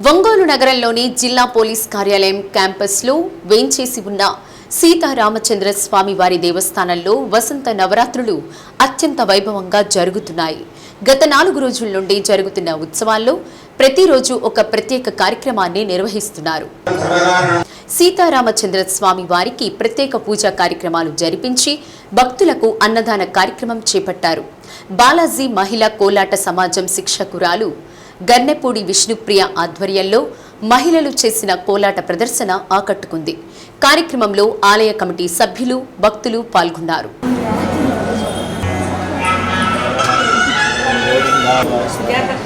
ఒంగోలు నగరంలోని జిల్లా పోలీస్ కార్యాలయం క్యాంపస్లో వేంచేసి ఉన్న సీతారామచంద్ర స్వామి వారి దేవస్థానంలో వసంత నవరాత్రులు అత్యంత వైభవంగా జరుగుతున్నాయి. గత నాలుగు రోజుల నుండి జరుగుతున్న ఉత్సవాల్లో ప్రతిరోజు ఒక ప్రత్యేక కార్యక్రమాన్ని నిర్వహిస్తున్నారు. సీతారామచంద్ర స్వామి వారికి ప్రత్యేక పూజా కార్యక్రమాలు జరిపించి భక్తులకు అన్నదాన కార్యక్రమం చేపట్టారు. బాలాజీ మహిళా కోలాట సమాజం శిక్షకురాలు గన్నెపూడి విష్ణుప్రియ ఆధ్వర్యంలో మహిళలు చేసిన కోలాట ప్రదర్శన ఆకట్టుకుంది. కార్యక్రమంలో ఆలయ కమిటీ సభ్యులు భక్తులు పాల్గొన్నారు. ఏడుకొండల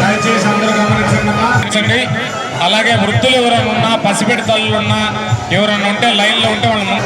దయచేసి అందరూ గమనించండి. అలాగే వృద్ధులు ఎవరైనా ఉన్నా పసిబిడ్డ తల్లులు ఉన్నా ఎవరైనా ఉంటే లైన్లో ఉంటే వాళ్ళు